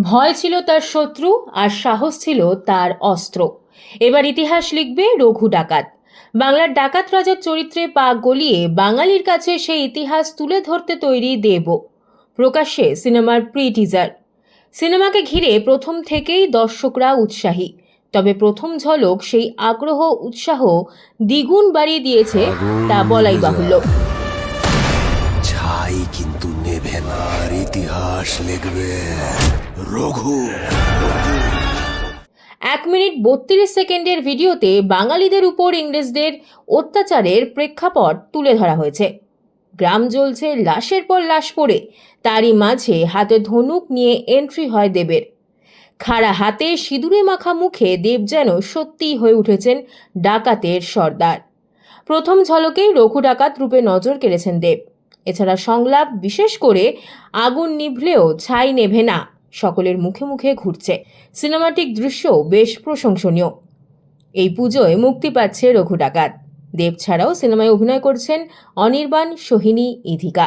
ভয় ছিল তার শত্রু আর সাহস ছিল তার অস্ত্র। এবার ইতিহাস লিখবে রঘু ডাকাত। বাংলার ডাকাত রাজার চরিত্রে পা গলিয়ে বাঙালির কাছে সেই ইতিহাস তুলে ধরতে তৈরি দেব। প্রকাশ্যে সিনেমার প্রি টিজার সিনেমাকে ঘিরে প্রথম থেকেই দর্শকরা উৎসাহী। তবে প্রথম ঝলক সেই আগ্রহ, উৎসাহ দ্বিগুণ বাড়িয়ে দিয়েছে তা বলাই বাহুল্য। কিন্তু ইতিহাস লিখবে রঘু। এক মিনিট বত্রিশ সেকেন্ডের ভিডিওতে বাঙালিদের উপর ইংরেজদের অত্যাচারের প্রেক্ষাপট তুলে ধরা হয়েছে। গ্রাম জ্বলছে লাশের পর লাশ পড়ে, তারই মাঝে হাতে ধনুক নিয়ে এন্ট্রি হয় দেবের। খাড়া হাতে সিঁদুরে মাখা মুখে দেব যেন সত্যিই হয়ে উঠেছেন ডাকাতের সর্দার। প্রথম ঝলকেই রঘু ডাকাত রূপে নজর কেড়েছেন দেব। এছাড়া সংলাপ বিশেষ করে আগুন নিভলেও ছাই নেভে না, সকলের মুখে মুখে ঘুরছে। সিনেমাটিক দৃশ্য বেশ প্রশংসনীয়। এই পুজোয় মুক্তি পাচ্ছে রঘু ডাকাত। দেব ছাড়াও সিনেমায় অভিনয় করছেন অনির্বাণ সোহিনী ইধিকা।